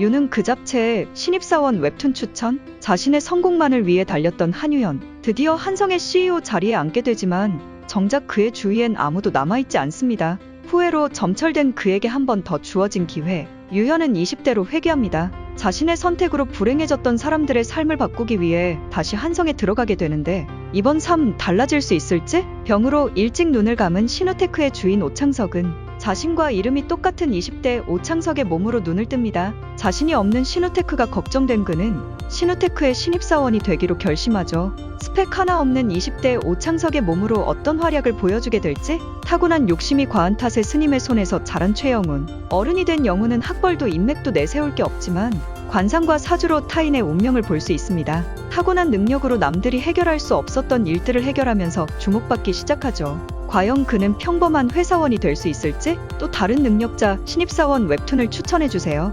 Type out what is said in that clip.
유는 그 잡채에 신입사원 웹툰 추천, 자신의 성공만을 위해 달렸던 한유연. 드디어 한성의 CEO 자리에 앉게 되지만 정작 그의 주위엔 아무도 남아있지 않습니다. 후회로 점철된 그에게 한 번 더 주어진 기회. 유현은 20대로 회귀합니다. 자신의 선택으로 불행해졌던 사람들의 삶을 바꾸기 위해 다시 한성에 들어가게 되는데 이번 삶 달라질 수 있을지? 병으로 일찍 눈을 감은 시누테크의 주인 오창석은 자신과 이름이 똑같은 20대 오창석의 몸으로 눈을 뜹니다. 자신이 없는 시누테크가 걱정된 그는 시누테크의 신입사원이 되기로 결심하죠. 스펙 하나 없는 20대 오창석의 몸으로 어떤 활약을 보여주게 될지 타고난 욕심이 과한 탓에 스님의 손에서 자란 최영훈. 어른이 된 영훈은 학벌도 인맥도 내세울 게 없지만 관상과 사주로 타인의 운명을 볼 수 있습니다. 타고난 능력으로 남들이 해결할 수 없었던 일들을 해결하면서 주목받기 시작하죠. 과연 그는 평범한 회사원이 될 수 있을지 또 다른 능력자 신입사원 웹툰을 추천해 주세요.